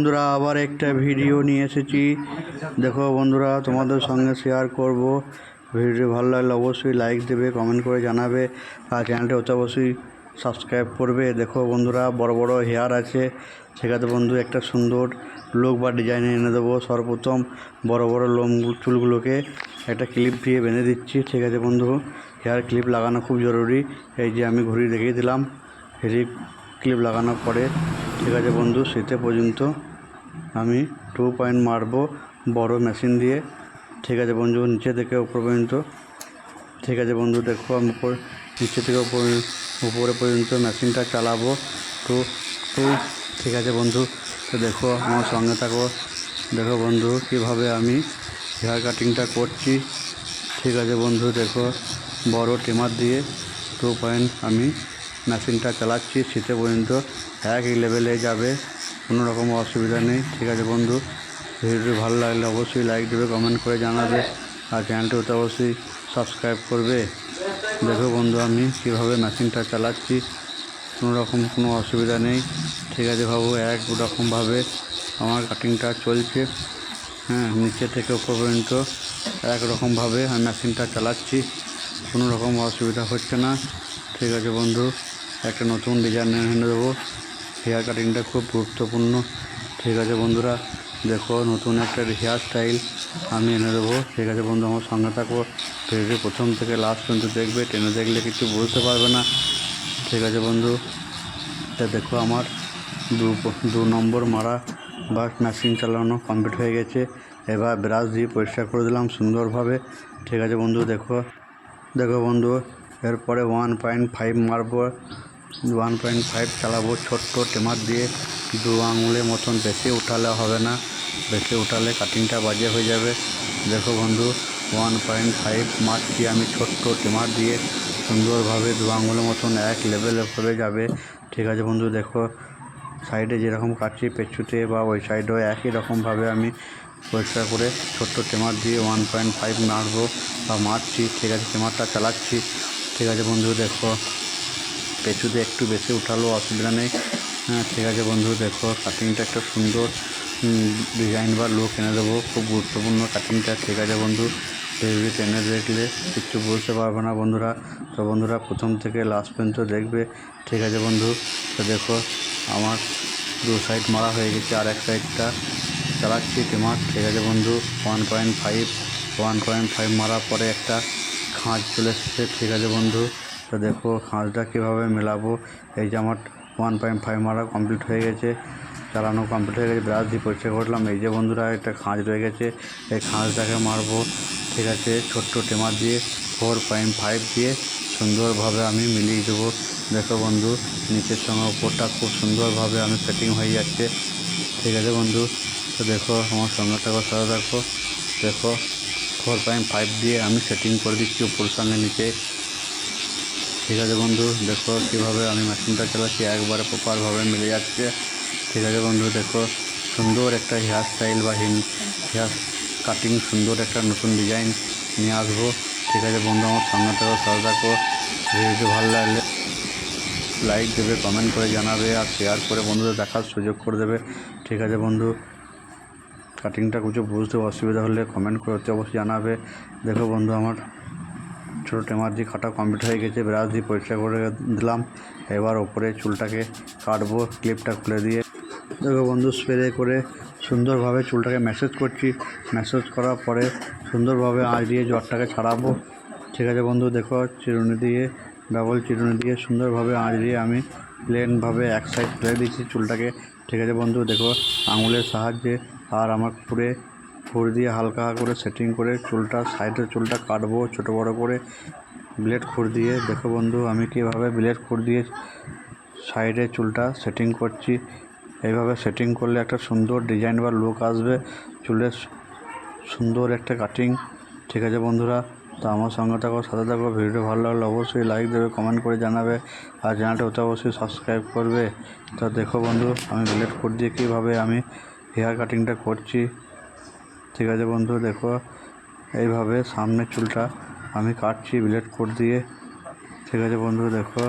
বন্ধুরা, আবার একটা ভিডিও নিয়ে এসেছি। দেখো বন্ধুরা, তোমাদের সঙ্গে শেয়ার করব। ভিডিও ভালো লাগলে অবশ্যই লাইক দেবে কমেন্ট করে জানাবে, আর চ্যানেলটা অতি অবশ্যই সাবস্ক্রাইব করবে। দেখো বন্ধুরা, বড় বড় হেয়ার আছে। সেখানে বন্ধু, একটা সুন্দর লোক বা ডিজাইন এনে দেবো। সর্বপ্রথম বড় বড় লোম চুলগুলোকে একটা ক্লিপ দিয়ে বেঁধে দিচ্ছি। ঠিক আছে বন্ধু হেয়ার ক্লিপ লাগানো খুব জরুরি। এই যে আমি ঘুরিয়ে দেখিয়ে দিলাম হেয়ার ক্লিপ লাগানোর পরে, ঠিক আছে বন্ধু, শীতে পর্যন্ত আমি টু পয়েন্ট মারবো বড় মেশিন দিয়ে। ঠিক আছে বন্ধু, নিচে থেকে উপর পর্যন্ত। ঠিক আছে বন্ধু, দেখো আমি উপর নিচে থেকে উপর উপরে পর্যন্ত মেশিনটা চালাবো। তো তো ঠিক আছে বন্ধু, তো দেখো আমার সঙ্গে থাকো। দেখো বন্ধু, কীভাবে আমি হেয়ার কাটিংটা করছি। ঠিক আছে বন্ধু, দেখো বড় ট্রিমার দিয়ে টু পয়েন্ট আমি মেশিনটা চালাচ্ছি। শীতে পর্যন্ত একই লেভেলে যাবে। কোনো রকম অসুবিধা নেই। ঠিক আছে বন্ধু, ভিডিওটি ভালো লাগলে অবশ্যই লাইক দেবে কমেন্ট করে জানাবে। আর চ্যানেলটিও তো অবশ্যই সাবস্ক্রাইব করবে। দেখো বন্ধু, আমি কীভাবে মেশিনটা চালাচ্ছি, কোনো রকম কোনো অসুবিধা নেই। ঠিক আছে বাবু, এক রকমভাবে আমার কাটিংটা চলছে। হ্যাঁ নিচে থেকে উপর পর্যন্ত একরকমভাবে আমি মেশিনটা চালাচ্ছি। কোনো রকম অসুবিধা হচ্ছে না। ঠিক আছে বন্ধু, একটা নতুন ডিজাইন এনে দেবো। হেয়ার কাটিংটা খুব গুরুত্বপূর্ণ। ঠিক আছে বন্ধুরা, দেখো নতুন একটা হেয়ার স্টাইল আমি এনে দেবো। ঠিক আছে বন্ধু, আমার সঙ্গে থাকব ভিডিও প্রথম থেকে লাস্ট পর্যন্ত দেখবে, টেনে দেখলে কিছু বুঝতে পারবে না। ঠিক আছে বন্ধু এটা দেখো আমার দু দু নম্বর মারা বা মেশিন চালানো কমপ্লিট হয়ে গেছে। এবার ব্রাশ দিয়ে পরিষ্কার করে দিলাম সুন্দরভাবে। ঠিক আছে বন্ধু, দেখো। দেখো বন্ধু, এরপরে ওয়ান পয়েন্ট ফাইভ মারবো। ওয়ান পয়েন্ট ফাইভ চালাবো, ছোট্ট টেমার দিয়ে দু আঙুলের মতন বেশি উঠালে হবে না। বেশি উঠালে কাটিংটা বাজে হয়ে যাবে। দেখো বন্ধু ওয়ান পয়েন্ট ফাইভ মারছি আমি ছোট্ট টেমার দিয়ে সুন্দরভাবে দু আঙুলের মতন এক লেভেলে করে যাবে। ঠিক আছে বন্ধু, দেখো সাইডে যেরকম কাটছি পেছুতে বা ওই সাইডেও একই রকমভাবে আমি পরিষ্কার করে ছোট্ট টেমার দিয়ে ওয়ান পয়েন্ট ফাইভ মারবো বা মারছি। ঠিক আছে, টেমারটা চালাচ্ছি। ঠিক আছে বন্ধু, দেখো পেছুতে একটু বেশি উঠালো, অসুবিধা নেই। হ্যাঁ ঠিক আছে বন্ধু, দেখো কাটিংটা একটা সুন্দর ডিজাইন বা লুক এনে দেবো, খুব গুরুত্বপূর্ণ কাটিংটা ঠিক আছে বন্ধু। ভিডিও টেনে দেখলে কিচ্ছু বুঝতে পারবে না বন্ধুরা। তো বন্ধুরা, প্রথম থেকে লাস্ট পর্যন্ত দেখবে, ঠিক আছে বন্ধু। তো দেখো, আমার দু সাইড মারা হয়ে গেছে, আর এক সাইডটা চালাচ্ছি টিমার, ঠিক আছে বন্ধু। One point five one point five মারার পরে একটা খাঁজ চলে এসেছে, ঠিক আছে বন্ধু। তো দেখো খাঁজটা কীভাবে মেলাবো? এই যে আমার ওয়ান পয়েন্ট ফাইভ মারা কমপ্লিট হয়ে গেছে, চালানো কমপ্লিট হয়ে গেছে, ব্রাশ দিয়ে পরিষ্কার করলাম এই যে বন্ধুরা, একটা খাঁজ রয়ে গেছে, এই খাঁজটাকে মারবো, ঠিক আছে? ছোট্ট টেমার দিয়ে ফোর পয়েন্ট ফাইভ দিয়ে সুন্দরভাবে আমি মিলিয়ে দেবো। দেখো বন্ধু, নিচের সঙ্গে ওপরটা খুব সুন্দরভাবে আমি সেটিং হয়ে যাচ্ছে, ঠিক আছে বন্ধু? তো দেখো, আমার সঙ্গে থাকো। সাথে দেখো ফোর পয়েন্ট ফাইভ দিয়ে আমি সেটিং করে দিচ্ছি উপর সঙ্গে নিচে। ঠিক আছে বন্ধু, দেখো কীভাবে আমি মেশিনটা চালাচ্ছি, একবারে প্রপারভাবে মিলে যাচ্ছে। ঠিক আছে বন্ধু, দেখো সুন্দর একটা হেয়ার স্টাইল বা হেয়ার কাটিং সুন্দর একটা নতুন ডিজাইন নিয়ে আসব। ঠিক আছে বন্ধু, আমার সঙ্গে থাকো সাথে থাকো। ভিডিওটি ভালো লাগলে লাইক দেবে কমেন্ট করে জানাবে আর শেয়ার করে বন্ধুদের দেখার সুযোগ করে দেবে। ঠিক আছে বন্ধু কাটিংটা কিছু বুঝতে অসুবিধা হলে কমেন্ট করতে অবশ্যই জানাবে। দেখো বন্ধু, আমার ছোটো টেমার দিয়ে কাটা কমপ্লিট হয়ে গেছে, ব্রাশ দিয়ে পরিষ্কার করে দিলাম। এবার ওপরে চুলটাকে কাটবো ক্লিপটা খুলে দিয়ে। দেখো বন্ধু স্প্রে করে সুন্দরভাবে চুলটাকে ম্যাসেজ করছি। ম্যাসেজ করার পরে সুন্দরভাবে আঁচ দিয়ে জ্বরটাকে ছাড়াবো। ঠিক আছে বন্ধু, দেখো চিরুনি দিয়ে ডাবল চিরুনি দিয়ে সুন্দরভাবে আঁচ দিয়ে আমি প্লেনভাবে এক সাইড ফেলে দিচ্ছি চুলটাকে। ঠিক আছে বন্ধু, দেখো আঙুলের সাহায্যে আর আমার পুরে ফুর দিয়ে হালকা করে সেটিং করে চুলটা সাইডের চুলটা কাটবো, ছোটো বড়ো করে ব্লেড খুর দিয়ে। দেখো বন্ধু, আমি কীভাবে ব্লেড খুর দিয়ে সাইডে চুলটা সেটিং করছি। এইভাবে সেটিং করলে একটা সুন্দর ডিজাইন বা লুক আসবে। চুলের সুন্দর একটা কাটিং ঠিক আছে বন্ধুরা, তো আমার সঙ্গে থাকো, সাথে থাকো। ভিডিও ভালো লাগলে অবশ্যই লাইক দেবে কমেন্ট করে জানাবে। আর চ্যানেলটা ওতে অবশ্যই সাবস্ক্রাইব করবে। তো দেখো বন্ধু, আমি ব্লেড কোড দিয়ে কীভাবে আমি হেয়ার কাটিংটা করছি। ঠিক আছে বন্ধু, দেখো, এইভাবে সামনের চুলটা আমি কাটছি ব্লেড কোড দিয়ে। ঠিক আছে বন্ধু, দেখো,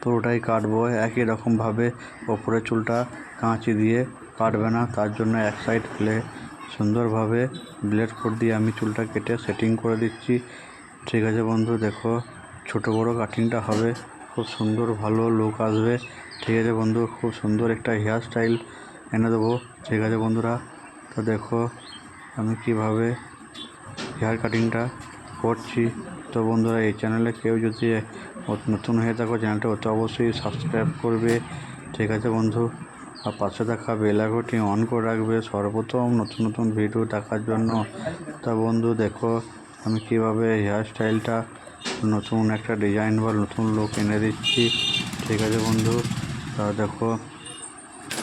পুরোটাই কাটবো একই রকমভাবে। ওপরের চুলটা কাঁচি দিয়ে কাটবে না, তার জন্য এক সাইড ফেলে সুন্দরভাবে ব্লেড কোট দিয়ে আমি চুলটা কেটে সেটিং করে দিচ্ছি। ঠিক আছে বন্ধু, দেখো, ছোট বড় কাটিংটা হবে, খুব সুন্দর ভালো লুক আসবে। ঠিক আছে বন্ধু, খুব সুন্দর একটা হেয়ার স্টাইল এনে দেবো। ঠিক আছে বন্ধুরা তো দেখো, আমি কীভাবে হেয়ার কাটিংটা করছি। তো বন্ধুরা, এই চ্যানেলে কেউ যদি নতুন হয়ে থাকো চ্যানেলটা অতি অবশ্যই সাবস্ক্রাইব করবে। ঠিক আছে বন্ধু? আর পাশে থাকা বেল আইকনটি অন করে রাখবে। সর্বপ্রথম নতুন নতুন ভিডিও দেখার জন্য। তা বন্ধু, দেখো, আমি কীভাবে হেয়ার স্টাইলটা নতুন একটা ডিজাইন বা নতুন লুক এনে দিচ্ছি। ঠিক আছে বন্ধু? তা দেখো,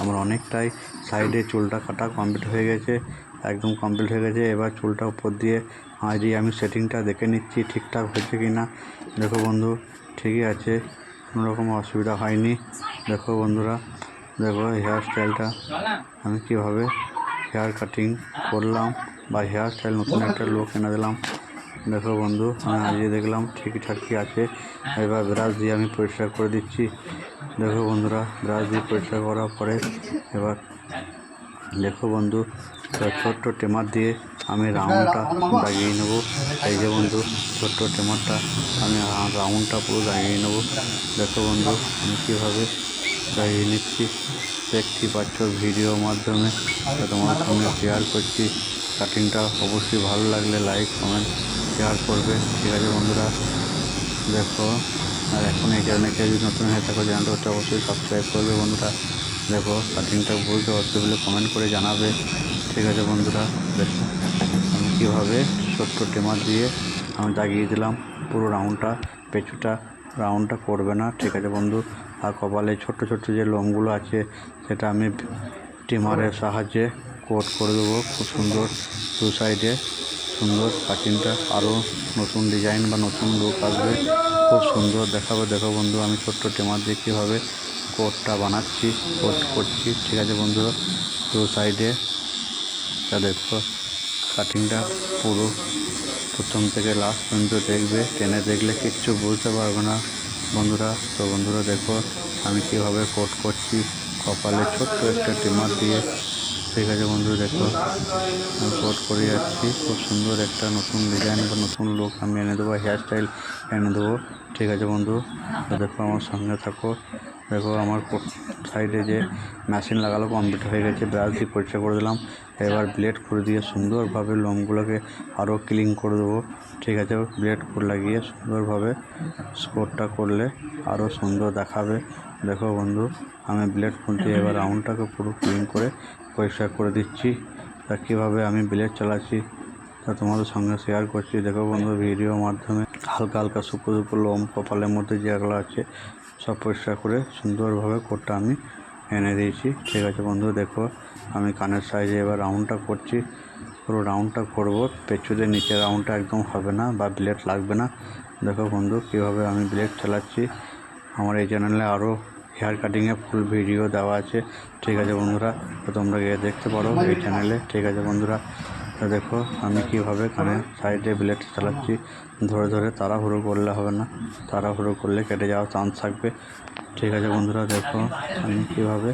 আমার অনেকটাই সাইডে চুলটা কাটা কমপ্লিট হয়ে গেছে, একদম কমপ্লিট হয়ে গেছে। এবার চুলটা উপর দিয়ে হাঁ দিয়ে আমি সেটিংটা দেখে নিচ্ছি ঠিকঠাক হয়েছে কি না। দেখো বন্ধু, ঠিকই আছে, কোনো রকম অসুবিধা হয়নি। দেখো বন্ধুরা, দেখো হেয়ার স্টাইলটা আমি কীভাবে হেয়ার কাটিং করলাম বা হেয়ার স্টাইল নতুন একটা লুক এনে দিলাম। দেখো বন্ধু আমি আজকে দেখলাম ঠিকঠাকই আছে। এবার ব্রাশ দিয়ে আমি পরিষ্কার করে দিচ্ছি। দেখো বন্ধুরা ব্রাশ দিয়ে পরিষ্কার করার পরে এবার দেখো বন্ধু ছোট্ট টেমার দিয়ে আমি রাউন্ডটা দাগিয়ে নেব। এই যে বন্ধু ছোট্ট টেমারটা আমি রাউন্ডটা পুরো দাগিয়ে নেব। দেখো বন্ধু আমি কীভাবে দাগিয়ে নিচ্ছি দেখতে পাচ্ছ ভিডিওর মাধ্যমে। তোমার সঙ্গে শেয়ার করছি। কাটিংটা অবশ্যই ভালো লাগলে লাইক কমেন্ট শেয়ার করবে। ঠিক আছে বন্ধুরা, দেখো। আর এখন এই চ্যানেলে কেউ যদি নতুন হয়ে থাকো চ্যানেলটা হচ্ছে অবশ্যই সাবস্ক্রাইব করবে বন্ধুরা। দেখো কাটিংটা বুঝতে বলে কমেন্ট করে জানাবে। ঠিক আছে বন্ধুরা, দেখো। আমি কীভাবে ছোট্ট টেমার দিয়ে আমি দাগিয়ে দিলাম পুরো রাউন্ডটা পেঁচুটা রাউন্ডটা করবে না, ঠিক আছে বন্ধু। আর কপালে ছোট্ট ছোট্ট যে লোমগুলো আছে, সেটা আমি টিমারের সাহায্যে কোট করে দেবো। খুব সুন্দর দু সাইডে সুন্দর, কাটিংটা আরও নতুন ডিজাইন বা নতুন লুক আসবে। খুব সুন্দর দেখাবে, দেখো বন্ধু, আমি ছোট্ট টেমার দিয়ে কীভাবে কোটটা বানাচ্ছি, কোট করছি। ঠিক আছে বন্ধুরা দু সাইডে তা দেখো কাটিংটা পুরো প্রথম থেকে লাস্ট পর্যন্ত দেখবে। টেনে দেখলে কিচ্ছু বুঝতে পারবে না বন্ধুরা। তো বন্ধুরা দেখো, আমি কীভাবে কোট করছি। কপালে ছোট্ট একটা টিমার দিয়ে ঠিক আছে বন্ধু, দেখো। আমি কোট করে যাচ্ছি। খুব সুন্দর একটা নতুন ডিজাইন বা নতুন লুক আমি এনে দেবো হেয়ার স্টাইল এনে দেবো। ঠিক আছে বন্ধু দেখো আমার সঙ্গে থাকো। দেখো আমার সাইডে যে মেশিন লাগালো কমপ্লিট হয়ে গেছে ব্রাশ দিয়ে পরিষ্কার করে দিলাম। এবার ব্লেড করে দিয়ে সুন্দরভাবে লোমগুলোকে আরও ক্লিন করে দেবো। ঠিক আছে ব্লেড করে লাগিয়ে সুন্দরভাবে স্পোর্টটা করলে আরও সুন্দর দেখাবে। দেখো বন্ধু, আমি ব্লেড খুঁটিয়ে এবার রাউন্ডটাকে পুরো ক্লিন করে পরিষ্কার করে দিচ্ছি। তা কীভাবে আমি ব্লেড চালাচ্ছি, তা তোমাদের সঙ্গে শেয়ার করছি। দেখো বন্ধু ভিডিওর মাধ্যমে হালকা হালকা শুকো শুকো লোম কপালের মধ্যে যেগুলো আছে, সব পরিষ্কার করে সুন্দরভাবে কোটটা আমি এনে দিয়েছি। ঠিক আছে বন্ধু, দেখো আমি কানের সাইজে এবার রাউন্ডটা করছি। পুরো রাউন্ডটা করব। পেছুদের নিচে রাউন্ডটা একদম হবে না বা ব্লেড লাগবে না। দেখো বন্ধু, কীভাবে আমি ব্লেড চালাচ্ছি। আমার এই চ্যানেলে আরও হেয়ার কাটিংয়ে ফুল ভিডিও দেওয়া আছে। ঠিক আছে বন্ধুরা, তো তোমরা গিয়ে দেখতে পারো এই চ্যানেলে ঠিক আছে বন্ধুরা, তো দেখো আমি কীভাবে কানে সাইডে ব্লেড চালাচ্ছি। ধরে ধরে তাড়াহুড়ো করলে হবে না। তাড়াহুড়ো করলে কেটে যাওয়ার চান্স থাকবে। ঠিক আছে বন্ধুরা, দেখো আমি কীভাবে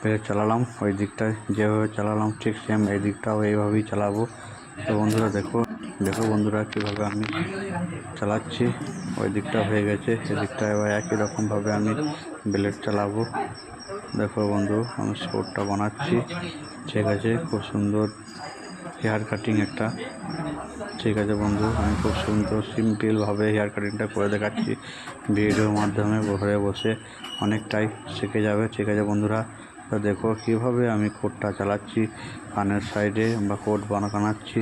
ব্লেড চালালাম। ওই দিকটায় যেভাবে চালালাম ঠিক সেম এই দিকটাও এইভাবেই চালাবো। তো বন্ধুরা দেখো দেখো বন্ধুরা কীভাবে আমি চালাচ্ছি। ওই দিকটা হয়ে গেছে এদিকটা এবার একই রকমভাবে আমি ব্লেড চালাবো। দেখো বন্ধু, আমি স্পোর্টটা বানাচ্ছি, ঠিক আছে, খুব সুন্দর হেয়ার কাটিং একটা। ঠিক আছে বন্ধু, আমি খুব সুন্দর সিম্পলভাবে হেয়ার কাটিংটা করে দেখাচ্ছি। ভিডিওর মাধ্যমে ঘরে বসে অনেকটাই শিখে যাবে, ঠিক আছে বন্ধুরা? তো দেখো কীভাবে আমি কোটটা চালাচ্ছি, কানের সাইডে বা কোট বানা বানাচ্ছি।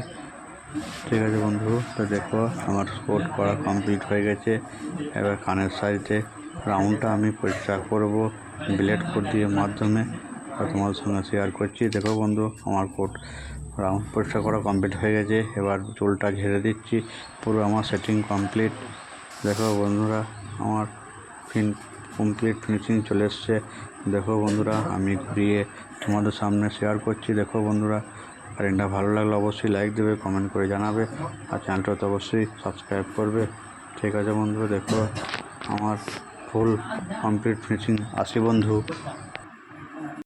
ঠিক আছে বন্ধু, তো দেখো আমার কোট করা কমপ্লিট হয়ে গেছে। এবার কানের সাইডে রাউন্ডটা আমি পরিষ্কার করব ব্লেড কোট দিয়ে মাধ্যমে। আর তোমাদের সঙ্গে শেয়ার করছি। দেখো বন্ধু, আমার কোট রাউন্ড পরিষ্কার করা কমপ্লিট হয়ে গেছে। এবার চুলটা ঝেড়ে দিচ্ছি, পুরো আমার সেটিং কমপ্লিট দেখো বন্ধুরা, আমার ফিন কমপ্লিট ফিনিশিং চলে এসছে। দেখো বন্ধুরা, আমি ঘুরিয়ে তোমাদের সামনে শেয়ার করছি। দেখো বন্ধুরা আর এটা ভালো লাগলে অবশ্যই লাইক দেবে কমেন্ট করে জানাবে, আর চ্যানেলটা তো অবশ্যই সাবস্ক্রাইব করবে। ঠিক আছে বন্ধু দেখো আমার ফুল কমপ্লিট ফিনিশিং আসি বন্ধু।